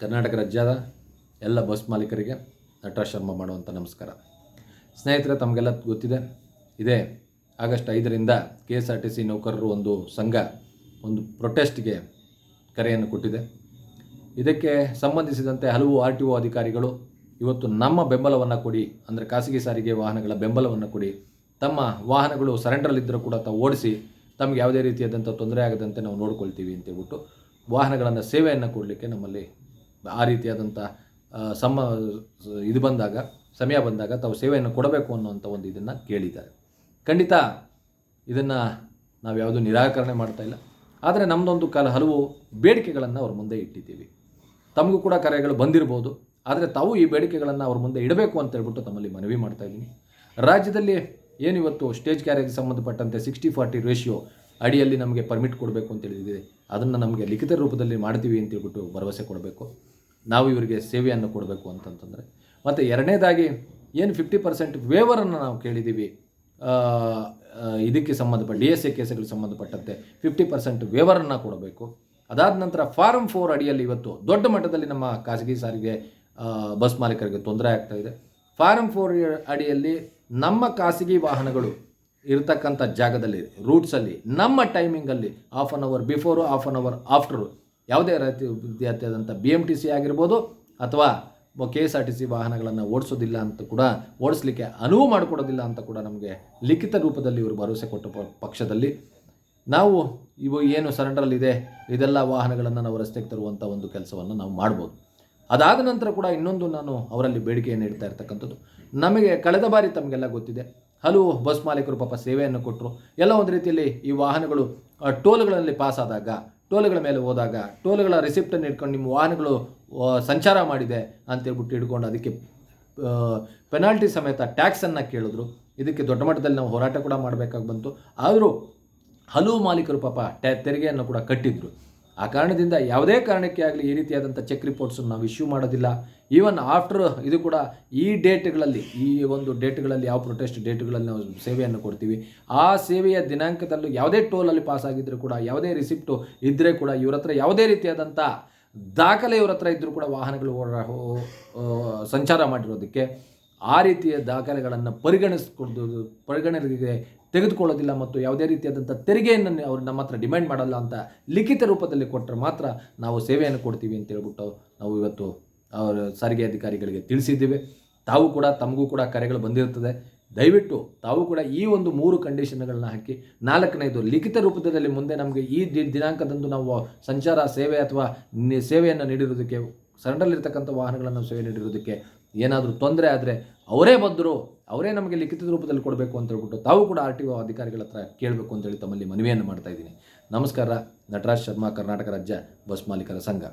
ಕರ್ನಾಟಕ ರಾಜ್ಯದ ಎಲ್ಲ ಬಸ್ ಮಾಲೀಕರಿಗೆ ನಟರಾಜ್ ಶರ್ಮಾ ಮಾಡುವಂಥ ನಮಸ್ಕಾರ. ಸ್ನೇಹಿತರೆ, ತಮಗೆಲ್ಲ ಗೊತ್ತಿದೆ, ಇದೇ ಆಗಸ್ಟ್ ಐದರಿಂದ K S R T C ನೌಕರರು ಒಂದು ಸಂಘ, ಒಂದು ಪ್ರೊಟೆಸ್ಟ್ಗೆ ಕರೆಯನ್ನು ಕೊಟ್ಟಿದೆ. ಇದಕ್ಕೆ ಸಂಬಂಧಿಸಿದಂತೆ ಹಲವು ಆರ್ ಟಿ ಒ ಅಧಿಕಾರಿಗಳು ಇವತ್ತು ನಮ್ಮ ಬೆಂಬಲವನ್ನು ಕೊಡಿ, ಅಂದರೆ ಖಾಸಗಿ ಸಾರಿಗೆ ವಾಹನಗಳ ಬೆಂಬಲವನ್ನು ಕೊಡಿ, ತಮ್ಮ ವಾಹನಗಳು ಸರೆಂಡ್ರಲ್ಲಿದ್ದರೂ ಕೂಡ ತಾವು ಓಡಿಸಿ, ತಮಗೆ ಯಾವುದೇ ರೀತಿಯಾದಂಥ ತೊಂದರೆ ಆಗದಂತೆ ನಾವು ನೋಡ್ಕೊಳ್ತೀವಿ ಅಂತೇಳ್ಬಿಟ್ಟು ವಾಹನಗಳನ್ನು ಸೇವೆಯನ್ನು ಕೊಡಲಿಕ್ಕೆ ನಮ್ಮಲ್ಲಿ ಆ ರೀತಿಯಾದಂಥ ಸಮ, ಇದು ಬಂದಾಗ, ಸಮಯ ಬಂದಾಗ ತಾವು ಸೇವೆಯನ್ನು ಕೊಡಬೇಕು ಅನ್ನುವಂಥ ಒಂದು ಇದನ್ನು ಕೇಳಿದ್ದಾರೆ. ಖಂಡಿತ ಇದನ್ನು ನಾವು ಯಾವುದೂ ನಿರಾಕರಣೆ ಮಾಡ್ತಾ ಇಲ್ಲ. ಆದರೆ ನಮ್ಮದೊಂದು ಕಾಲ ಹಲವು ಬೇಡಿಕೆಗಳನ್ನು ಅವ್ರ ಮುಂದೆ ಇಟ್ಟಿದ್ದೀವಿ. ತಮಗೂ ಕೂಡ ಕರೆಗಳು ಬಂದಿರ್ಬೋದು. ಆದರೆ ತಾವು ಈ ಬೇಡಿಕೆಗಳನ್ನು ಅವ್ರ ಮುಂದೆ ಇಡಬೇಕು ಅಂತ ಹೇಳ್ಬಿಟ್ಟು ತಮ್ಮಲ್ಲಿ ಮನವಿ ಮಾಡ್ತಾ ಇದ್ದೀನಿ. ರಾಜ್ಯದಲ್ಲಿ ಏನು ಇವತ್ತು ಸ್ಟೇಜ್ ಕ್ಯಾರೇಜ್ಗೆ ಸಂಬಂಧಪಟ್ಟಂತೆ ಸಿಕ್ಸ್ಟಿ ಫಾರ್ಟಿ ರೇಷಿಯೋ ಅಡಿಯಲ್ಲಿ ನಮಗೆ ಪರ್ಮಿಟ್ ಕೊಡಬೇಕು ಅಂತ ಹೇಳಿದಿದೆ. ಅದನ್ನು ನಮಗೆ ಲಿಖಿತ ರೂಪದಲ್ಲಿ ಮಾಡ್ತೀವಿ ಅಂತ ಹೇಳ್ಬಿಟ್ಟು ಭರವಸೆ ಕೊಡಬೇಕು. ನಾವು ಇವರಿಗೆ ಸೇವೆಯನ್ನು ಕೊಡಬೇಕು ಅಂತಂತಂದರೆ. ಮತ್ತು ಎರಡನೇದಾಗಿ ಏನು ಫಿಫ್ಟಿ ಪರ್ಸೆಂಟ್ ವೇವರನ್ನು ನಾವು ಕೇಳಿದ್ದೀವಿ ಇದಕ್ಕೆ ಸಂಬಂಧಪಟ್ಟ ಡಿ ಎಸ್ ಎ ಕೇಸ್ಗಳಿಗೆ ಸಂಬಂಧಪಟ್ಟಂತೆ ಫಿಫ್ಟಿ ಪರ್ಸೆಂಟ್ ವೇವರನ್ನು ಕೊಡಬೇಕು. ಅದಾದ ನಂತರ ಫಾರಮ್ ಫೋರ್ ಅಡಿಯಲ್ಲಿ ಇವತ್ತು ದೊಡ್ಡ ಮಟ್ಟದಲ್ಲಿ ನಮ್ಮ ಖಾಸಗಿ ಸಾರಿಗೆ ಬಸ್ ಮಾಲೀಕರಿಗೆ ತೊಂದರೆ ಆಗ್ತಾ ಇದೆ. ಫಾರಮ್ ಫೋರ್ ಅಡಿಯಲ್ಲಿ ನಮ್ಮ ಖಾಸಗಿ ವಾಹನಗಳು ಇರತಕ್ಕಂಥ ಜಾಗದಲ್ಲಿ ರೂಟ್ಸಲ್ಲಿ ನಮ್ಮ ಟೈಮಿಂಗಲ್ಲಿ half an hour before half an hour after ಯಾವುದೇ ರೀತಿ ರೀತಿಯಾದಂಥ ಬಿ ಎಂ ಟಿ ಸಿ ಆಗಿರ್ಬೋದು ಅಥವಾ K S R T C ವಾಹನಗಳನ್ನು ಓಡಿಸೋದಿಲ್ಲ ಅಂತ ಕೂಡ ಓಡಿಸ್ಲಿಕ್ಕೆ ಅನುವು ಮಾಡಿಕೊಡೋದಿಲ್ಲ ಅಂತ ಕೂಡ ನಮಗೆ ಲಿಖಿತ ರೂಪದಲ್ಲಿ ಇವರು ಭರವಸೆ ಕೊಟ್ಟ ಪಕ್ಷದಲ್ಲಿ ನಾವು ಇವು ಏನು ಸರೆಂಡರಲ್ಲಿದೆ ಇದೆಲ್ಲ ವಾಹನಗಳನ್ನು ನಾವು ರಸ್ತೆಗೆ ತರುವಂಥ ಒಂದು ಕೆಲಸವನ್ನು ನಾವು ಮಾಡ್ಬೋದು. ಅದಾದ ನಂತರ ಕೂಡ ಇನ್ನೊಂದು ನಾನು ಅವರಲ್ಲಿ ಬೇಡಿಕೆಯನ್ನು ಇಡ್ತಾ ಇರ್ತಕ್ಕಂಥದ್ದು. ನಮಗೆ ಕಳೆದ ಬಾರಿ ತಮಗೆಲ್ಲ ಗೊತ್ತಿದೆ. ಹಲವು ಬಸ್ ಮಾಲೀಕರು ಪಾಪ ಸೇವೆಯನ್ನು ಕೊಟ್ಟರು ಎಲ್ಲ ಒಂದು ರೀತಿಯಲ್ಲಿ ಈ ವಾಹನಗಳು ಟೋಲ್ಗಳಲ್ಲಿ ಪಾಸ್ ಆದಾಗ ಟೋಲ್ಗಳ ಮೇಲೆ ಹೋದಾಗ ಟೋಲ್ಗಳ ರಿಸಿಪ್ಟನ್ನು ಇಟ್ಕೊಂಡು ನಿಮ್ಮ ವಾಹನಗಳು ಸಂಚಾರ ಮಾಡಿದೆ ಅಂತೇಳ್ಬಿಟ್ಟು ಹಿಡ್ಕೊಂಡು ಅದಕ್ಕೆ ಪೆನಾಲ್ಟಿ ಸಮೇತ ಟ್ಯಾಕ್ಸನ್ನು ಕೇಳಿದ್ರು. ಇದಕ್ಕೆ ದೊಡ್ಡ ಮಟ್ಟದಲ್ಲಿ ನಾವು ಹೋರಾಟ ಕೂಡ ಮಾಡಬೇಕಾಗಿ ಬಂತು. ಆದರೂ ಹಲವು ಮಾಲೀಕರು ಪಾಪ ಟ್ಯಾ ತೆರಿಗೆಯನ್ನು ಕೂಡ ಕಟ್ಟಿದ್ರು. ಆ ಕಾರಣದಿಂದ ಯಾವುದೇ ಕಾರಣಕ್ಕೆ ಆಗಲಿ ಈ ರೀತಿಯಾದಂಥ ಚೆಕ್ ರಿಪೋರ್ಟ್ಸನ್ನು ನಾವು ಇಶ್ಯೂ ಮಾಡೋದಿಲ್ಲ. ಈವನ್ ಆಫ್ಟರ್ ಇದು ಕೂಡ ಈ ಡೇಟ್ಗಳಲ್ಲಿ, ಈ ಒಂದು ಡೇಟ್ಗಳಲ್ಲಿ, ಯಾವ ಪ್ರೊಟೆಸ್ಟ್ ಡೇಟ್ಗಳಲ್ಲಿ ನಾವು ಸೇವೆಯನ್ನು ಕೊಡ್ತೀವಿ. ಆ ಸೇವೆಯ ದಿನಾಂಕದಲ್ಲೂ ಯಾವುದೇ ಟೋಲಲ್ಲಿ ಪಾಸ್ ಆಗಿದ್ದರೂ ಕೂಡ, ಯಾವುದೇ ರಿಸಿಪ್ಟು ಇದ್ದರೆ ಕೂಡ, ಇವ್ರ ಹತ್ರ ಯಾವುದೇ ರೀತಿಯಾದಂಥ ದಾಖಲೆ ಇವ್ರ ಹತ್ರ ಇದ್ದರೂ ಕೂಡ ವಾಹನಗಳು ಸಂಚಾರ ಮಾಡಿರೋದಕ್ಕೆ ಆ ರೀತಿಯ ದಾಖಲೆಗಳನ್ನು ಪರಿಗಣಿಸ್ಕೊಂಡು ಪರಿಗಣನೆಗೆ ತೆಗೆದುಕೊಳ್ಳೋದಿಲ್ಲ ಮತ್ತು ಯಾವುದೇ ರೀತಿಯಾದಂಥ ತೆರಿಗೆಯನ್ನು ಅವರು ನಮ್ಮ ಹತ್ರ ಡಿಮ್ಯಾಂಡ್ ಮಾಡಲ್ಲ ಅಂತ ಲಿಖಿತ ರೂಪದಲ್ಲಿ ಕೊಟ್ಟರೆ ಮಾತ್ರ ನಾವು ಸೇವೆಯನ್ನು ಕೊಡ್ತೀವಿ ಅಂತ ಹೇಳ್ಬಿಟ್ಟು ನಾವು ಇವತ್ತು ಅವರ ಸಾರಿಗೆ ಅಧಿಕಾರಿಗಳಿಗೆ ತಿಳಿಸಿದ್ದೀವಿ. ತಾವು ಕೂಡ ತಮಗೂ ಕೂಡ ಕರೆಗಳು ಬಂದಿರುತ್ತದೆ ದಯವಿಟ್ಟು ತಾವು ಕೂಡ ಈ ಒಂದು ಮೂರು ಕಂಡೀಷನ್ಗಳನ್ನ ಹಾಕಿ ನಾಲ್ಕನೇದು ಲಿಖಿತ ರೂಪದಲ್ಲಿ ಮುಂದೆ ನಮಗೆ ಈ ದಿನಾಂಕದಂದು ನಾವು ಸಂಚಾರ ಸೇವೆ ಅಥವಾ ಸೇವೆಯನ್ನು ನೀಡಿರೋದಕ್ಕೆ ಸರಡಲ್ಲಿರ್ತಕ್ಕಂಥ ವಾಹನಗಳನ್ನು ಸೇವೆ ನೀಡಿರೋದಕ್ಕೆ ಏನಾದರೂ ತೊಂದರೆ ಆದರೆ ಅವರೇ ಬಂದರು, ಅವರೇ ನಮಗೆ ಲಿಖಿತ ರೂಪದಲ್ಲಿ ಕೊಡಬೇಕು ಅಂತ ಹೇಳ್ಬಿಟ್ಟು ತಾವು ಕೂಡ ಆರ್ ಟಿ ಒ ಅಧಿಕಾರಿಗಳ ಹತ್ರ ಕೇಳಬೇಕು ಅಂತೇಳಿ ತಮ್ಮಲ್ಲಿ ಮನವಿಯನ್ನು ಮಾಡ್ತಾ ಇದ್ದೀನಿ. ನಮಸ್ಕಾರ, ನಟರಾಜ್ ಶರ್ಮಾ, ಕರ್ನಾಟಕ ರಾಜ್ಯ ಬಸ್ ಮಾಲೀಕರ ಸಂಘ.